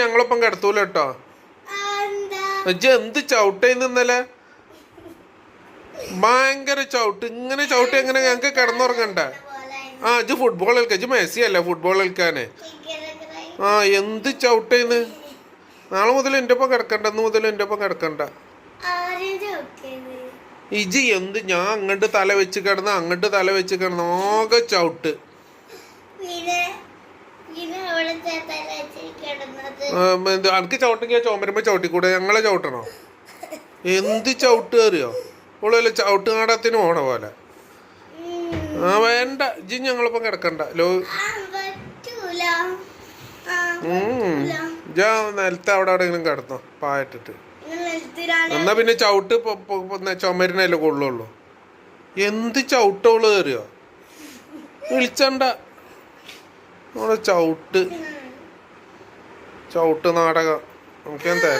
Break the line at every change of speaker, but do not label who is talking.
ഞങ്ങളൊപ്പം കിടത്തൂല കേട്ടോ. ഇജ്ജ് എന്ത് ചവിട്ടേന്ന് ഇന്നലെ? ഭയങ്കര ചവിട്ട്. ഇങ്ങനെ ചവിട്ടി എങ്ങനെ ഞങ്ങക്ക് കിടന്നുറങ്ങണ്ട? ആ ഇജ്ജ് ഫുട്ബോൾ കളിക്ക. ഇജ്ജ് മെസ്സി അല്ല ഫുട്ബോൾ കളിക്കാന്? ആ എന്ത് ചവിട്ടേന്ന് നാളെ മുതൽ എന്റെ ഒപ്പം കിടക്കണ്ട. ഇന്ന് മുതൽ എന്റെ ഒപ്പം കിടക്കണ്ട. ഇജി എന്ത്? ഞാൻ അങ്ങോട്ട് തല വെച്ച് കിടന്ന് അങ്ങോട്ട് തല വെച്ച് കിടന്ന് ആകെ ചവിട്ട്. അനക്ക് ചവിട്ടെങ്കിൽ ചോമരുമ്പോ ചവിട്ടിക്കൂടെ? ഞങ്ങളെ ചവിട്ടണോ? എന്ത് ചവിട്ട് അറിയോ? ഓളല്ല ചവിട്ട് നാടത്തിന് പോണ പോലെ. ആ വേണ്ട. ജി ഞങ്ങളൊപ്പം കിടക്കണ്ട. ലോ ജാ. നിലത്ത് അവിടെ എവിടെയെങ്കിലും കിടന്നോ? പായട്ടിട്ട് എന്നാ പിന്നെ ചവിട്ട് ചുമരിനല്ലേ കൊള്ളുള്ളൂ? എന്ത് ചവിട്ടോൾ കയറിയോ വിളിച്ചണ്ട. ചവിട്ട്. ചവിട്ട് നാടകം. നമുക്ക് തരാം